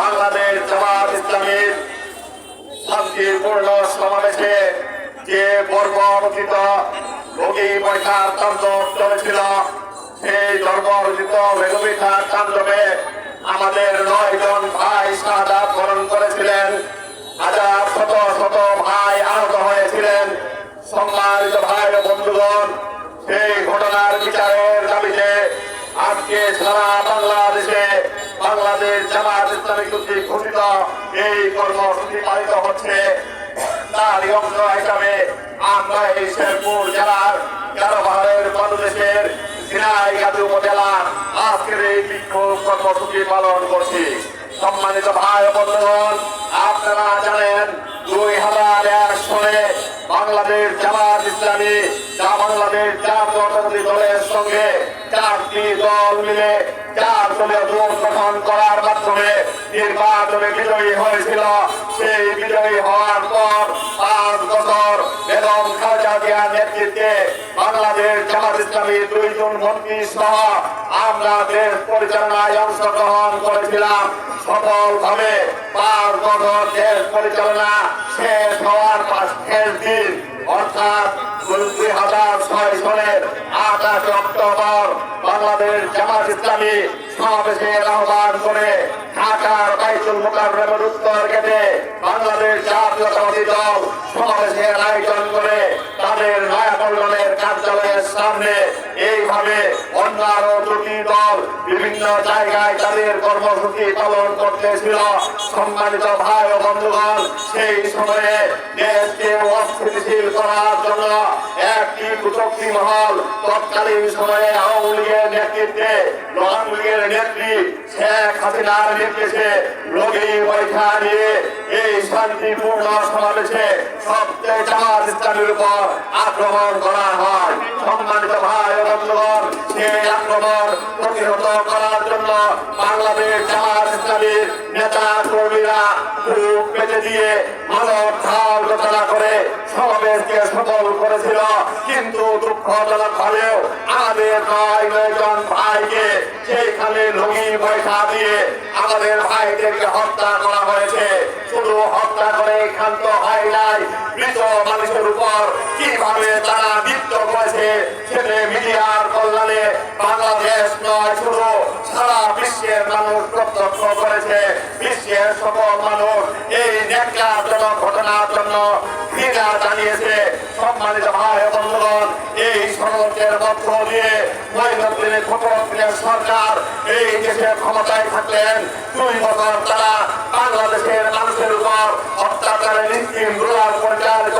বাংলাদেশ জামাত ইসলামীর শান্তিপূর্ণ সমাবেশে যে বর্বরচিত রোগী পয়সার তাণ্ডব চলেছিল, সেই ধর্ম বর্বরচিত বেগবিঠার তাণ্ডবে আমাদের নয় জন ভাই শাহাদ বরণ করেছিলেন। হাজার শত শত ভাই আহত হয়েছিলেন। সম্মানিত ভাই ও বন্ধুগণ, সেই ঘটনার বিচারের দাবিতে আজকে সারা বাংলাদেশে বাংলাদেশ জামাত ইসলামী কর্তৃক ঘোষিত এই কর্মসূচি পালিত হচ্ছে। তার অংশ হিসাবে আমরা এই শেরপুর জেলার বাংলাদেশের ঝিনাইগাতি উপজেলার আজকের এই বিক্ষোভ কর্মসূচি পালন করছি। সম্মানিত ভাই বন্ধুগণ, আপনারা জানেন দুই হাজার এক সালে বাংলাদেশ জামাত ইসলামী বাংলাদেশ জাতীয়তাবাদী দলের সঙ্গে চারটি দল মিলে দলীয় জোট গঠন করার মাধ্যমে নির্বাচনে বিজয়ী হয়েছিল। সেই বিজয়ী হওয়ার পর পাঁচ বছর বেগম খালেদা জিয়ার নেতৃত্বে বাংলাদেশ জামাত ইসলামী দুইজন মন্ত্রী সহ আমরা দেশ পরিচালনায় অংশগ্রহণ করেছিলাম। সফলভাবে পাঁচ বছর দেশ পরিচালনা শেষ হওয়ার শেষ দিন, অর্থাৎ দুই হাজার ছয় অক্টোবর বাংলাদেশ জামাত ইসলামী সমাবেশের আহ্বান করে ঢাকার বাইতুল মোকাররমের উত্তর গেটে বাংলাদেশ জাতীয়তাবাদী দল সমাবেশের আয়োজন করে তাদের নয়াপল্টনের কার্যালয়ের সামনে এইভাবে অন্য আরও দুটি দল বিভিন্ন জায়গায় তাদের কর্মসূচি পালন করতেছিল। সম্মানিত ভাই ও বন্ধুগণ, সেই সময়ে দেশকে অস্থিতিশীল করার জন্য একটি কুচক্তি মহল তৎকালীন সময়ে লীগের নেতৃত্বে আওয়ামী লীগের নেত্রী শেখ হাসিনার নির্দেশে লগি পরীক্ষা নিয়ে এই শান্তিপূর্ণ সমাবেশে সবচেয়ে জামাত ইসলামের উপর আক্রমণ করা হয়। সম্মানিত ভাই ও বন্ধুগণ সেই আক্রমণ প্রতিহত করার জন্য বাংলাদেশ জামাত ইসলামীর নেতা কর্মীরা বুক পেতে দিয়ে মানব ঢাল রচনা করে সমাবেশকে সফল করেছিল। কিন্তু দুঃখজনক হলেও নয় নয়জন সেইখানে লগি পয়সা দিয়ে আমাদের ভাইদেরকে হত্যা করা হয়েছে। শুধু হত্যা করে ক্ষান্ত হয় নাই মানুষের উপর কীভাবে বিষয়গুলো সারা বিশ্বের মানুষ প্রত্যক্ষ করেছে। বিশ্বের সকল মানুষ এই ন্যাকারজনক ঘটনার জন্য ঘৃণা জানিয়েছে। সম্মানিত ভাই বন্ধুগণ, এই সড়কের মধ্য দিয়ে সরকার এই দেশের ক্ষমতায় থাকলেন। দুই বছর তারা বাংলাদেশের মানুষের উপর অত্যাচারের নিশ্চিম